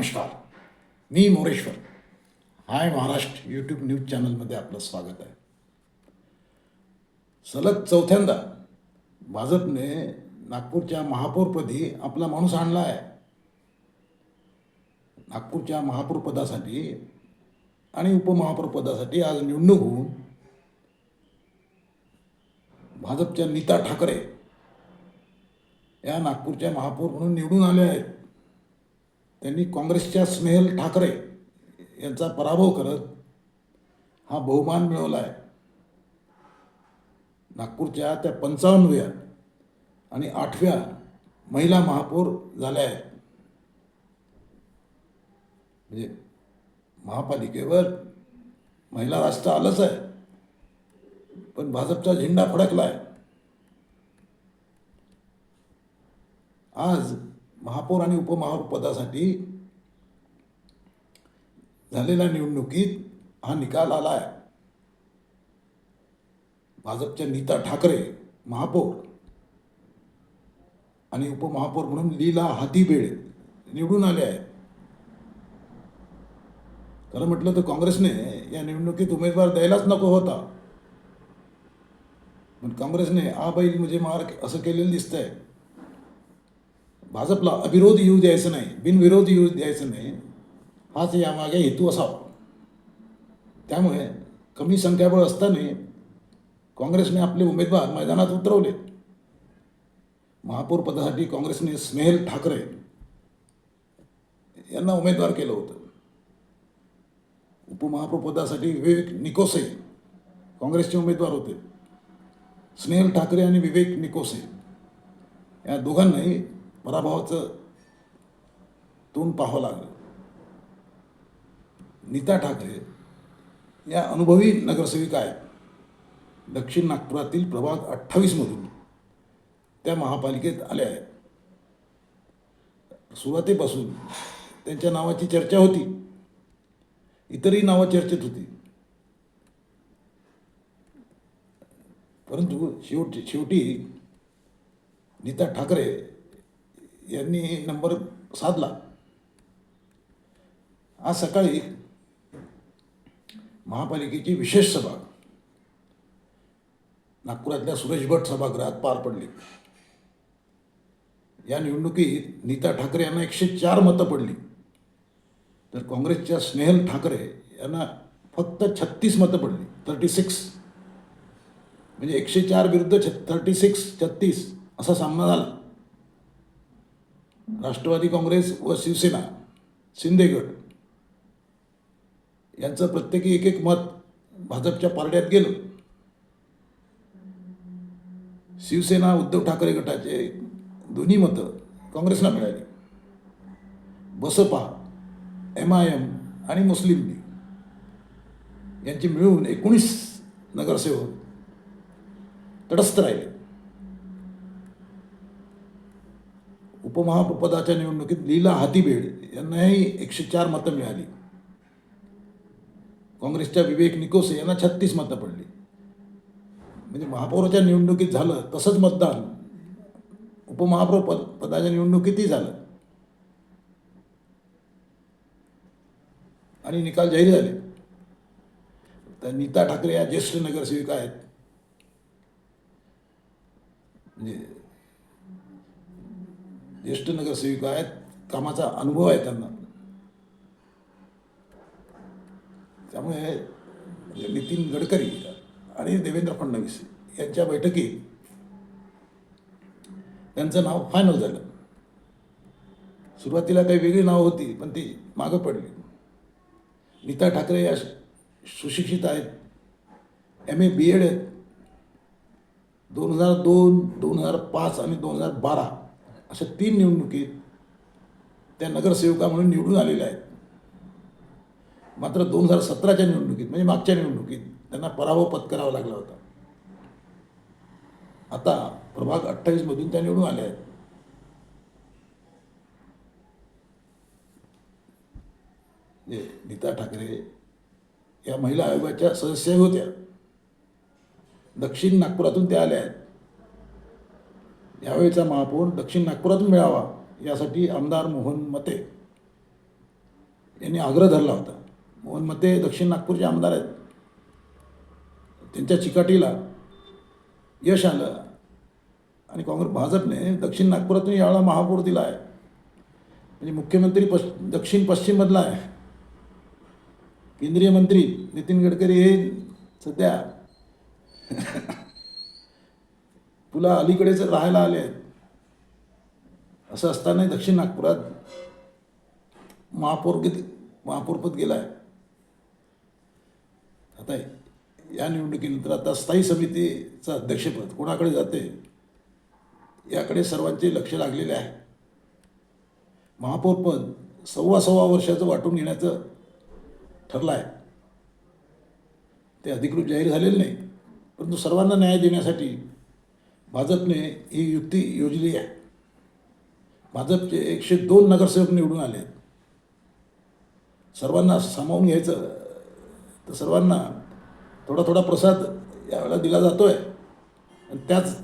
नमस्कार. मी Moreshwar. Hi Maharashtra YouTube news चॅनलमध्ये आपलं स्वागत आहे. सलग चौथ्यांदा भाजपने नागपूरच्या महापौरपदी आपला माणूस आणला आहे. नागपूरच्या महापौरपदासाठी आणि उपमहापौरपदासाठी आज निवडणूक होऊन भाजपच्या नीता ठाकरे या नागपूरच्या महापौर म्हणून निवडून आल्या आहेत. त्यांनी काँग्रेसच्या स्नेहल ठाकरे यांचा पराभव करत हा बहुमान मिळवला आहे नागपूरच्या त्या पंचावन्नव्या आणि आठव्या महिला महापौर झाल्या आहेत. म्हणजे महापालिकेवर महिला राष्ट्र आलंच आहे. पण भाजपचा झेंडा फडकला आहे आज महापौर आणि उपमहापौर पदासाठी झालेल्या निवडणुकीत हा निकाल आला आहे भाजपच्या नीता ठाकरे महापौर आणि उपमहापौर म्हणून लीला हातीबेळ निवडून आले आहेत. खरं म्हटलं तर काँग्रेसने या निवडणुकीत उमेदवार द्यायलाच नको होता. पण काँग्रेसने आ बैल म्हणजे मार असं केलेलं दिसतंय. भाजपला अविरोध येऊ द्यायचं नाही बिनविरोध येऊ द्यायचं नाही हाच यामागे हेतू असावा. त्यामुळे कमी संख्याबळ असताना काँग्रेसने आपले उमेदवार मैदानात उतरवले. महापौर पदासाठी काँग्रेसने स्नेहल ठाकरे यांना उमेदवार केलं होतं. उपमहापौरपदासाठी विवेक निकोसे काँग्रेसचे उमेदवार होते. स्नेहल ठाकरे आणि विवेक निकोसे या दोघांनाही पराभवाचं तोंड पाहावं लागलं. नीता ठाकरे या अनुभवी नगरसेविका आहेत. दक्षिण नागपुरातील प्रभाग अठ्ठावीसमधून त्या महापालिकेत आल्या आहेत. सुरुवातीपासून त्यांच्या नावाची चर्चा होती. इतरही नावं चर्चेत होती. परंतु शेवटी शेवटी नीता ठाकरे यांनी नंबर साधला. आज सकाळी महापालिकेची विशेष सभा. नागपुरातल्या सुरेश भट सभागृहात पार पडली. या निवडणुकीत नीता ठाकरे यांना एकशे चार मतं पडली. तर काँग्रेसच्या स्नेहल ठाकरे यांना फक्त छत्तीस मतं पडली. थर्टी सिक्स म्हणजे एकशे चार विरुद्ध छ थर्टी सिक्स छत्तीस असा सामना झाला. राष्ट्रवादी काँग्रेस व शिवसेना शिंदेगड यांचं प्रत्येकी एक एक मत भाजपच्या पारड्यात गेलं. शिवसेना उद्धव ठाकरे गटाचे दोन्ही मतं काँग्रेसला मिळाली. बसपा एम आय एम आणि मुस्लिम लीग यांची मिळून एकोणीस नगरसेवक तटस्थ राहिले. उपमहापदाच्या निवडणुकीत लीला हातीबेड यांनाही एकशे चार मतं मिळाली. काँग्रेसच्या विवेक निकोसे यांना छत्तीस मतं पडली. म्हणजे महापौराच्या निवडणुकीत झालं तसंच मतदान. उपमहापौर पद पदाच्या निवडणुकीतही झालं. आणि निकाल जाहीर झाले. तर नीता ठाकरे या ज्येष्ठ नगरसेविका आहेत. म्हणजे ज्येष्ठ नगरसेविका आहेत कामाचा अनुभव आहे त्यांना. त्यामुळे म्हणजे नितीन गडकरी आणि देवेंद्र फडणवीस यांच्या बैठकीत त्यांचं नाव फायनल झालं. सुरुवातीला काही वेगळी नावं होती पण ती मागं पडली. नीता ठाकरे या सुशिक्षित आहेत. एम ए बी एड आहेत. दोन हजार दोन दोन हजार पाच आणि दोन हजार बारा. अशा तीन निवडणुकीत त्या नगरसेविका म्हणून निवडून आलेल्या आहेत. मात्र दोन हजार सतराच्या निवडणुकीत म्हणजे मागच्या निवडणुकीत त्यांना पराभव पत्करावा लागला होता. आता प्रभाग अठ्ठावीसमधून त्या निवडून आल्या आहेत. जे नीता ठाकरे या महिला आयोगाच्या सदस्य होत्या. दक्षिण नागपुरातून त्या आल्या आहेत. यावेळीचा महापौर दक्षिण नागपुरातून मिळावा यासाठी आमदार मोहन मते यांनी आग्रह धरला होता. मोहन मते दक्षिण नागपूरचे आमदार आहेत. त्यांच्या चिकाटीला यश आलं आणि काँग्रेस भाजपने दक्षिण नागपुरातून यावेळा महापौर दिला आहे. म्हणजे मुख्यमंत्री पश दक्षिण पश्चिममधला आहे. केंद्रीय मंत्री नितीन गडकरी हे सध्या तुला अलीकडेच राहायला आले आहेत असं असताना दक्षिण नागपुरात महापौर किती महापौरपद गेला आहे आता या निवडणुकीनंतर आता स्थायी समितीचं अध्यक्षपद कोणाकडे जाते याकडे सर्वांचे लक्ष लागलेले आहे. महापौरपद सव्वा सव्वा वर्षाचं वाटून घेण्याचं ठरलं आहे ते अधिकृत जाहीर झालेलं नाही परंतु सर्वांना न्याय देण्यासाठी भाजपने ही युक्ती योजली आहे. भाजपचे एकशे दोन नगरसेवक निवडून आले आहेत. सर्वांना सामावून घ्यायचं तर सर्वांना थोडा थोडा प्रसाद यावेळेला दिला जातो आहे आणि त्याच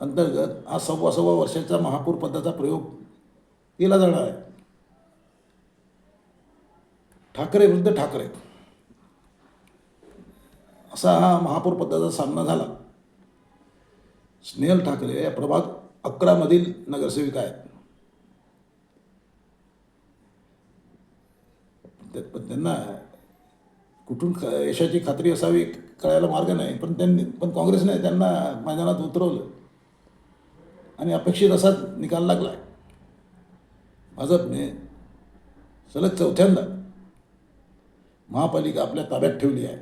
अंतर्गत हा सव्वा सव्वा वर्षाचा महापौर पदाचा प्रयोग केला जाणार आहे. ठाकरे विरुद्ध ठाकरे. असा हा महापौर पदाचा सामना झाला. स्नेहल ठाकरे या प्रभाग अकरामधील नगरसेविका आहेत. पण त्यांना कुठून ख यशाची खात्री असावी कळायला मार्ग नाही. पण त्यांनी पण काँग्रेसने त्यांना मैदानात उतरवलं. आणि अपेक्षित असाच निकाल लागला आहे भाजपने सलग चौथ्यांदा महापालिका आपल्या ताब्यात ठेवली आहे.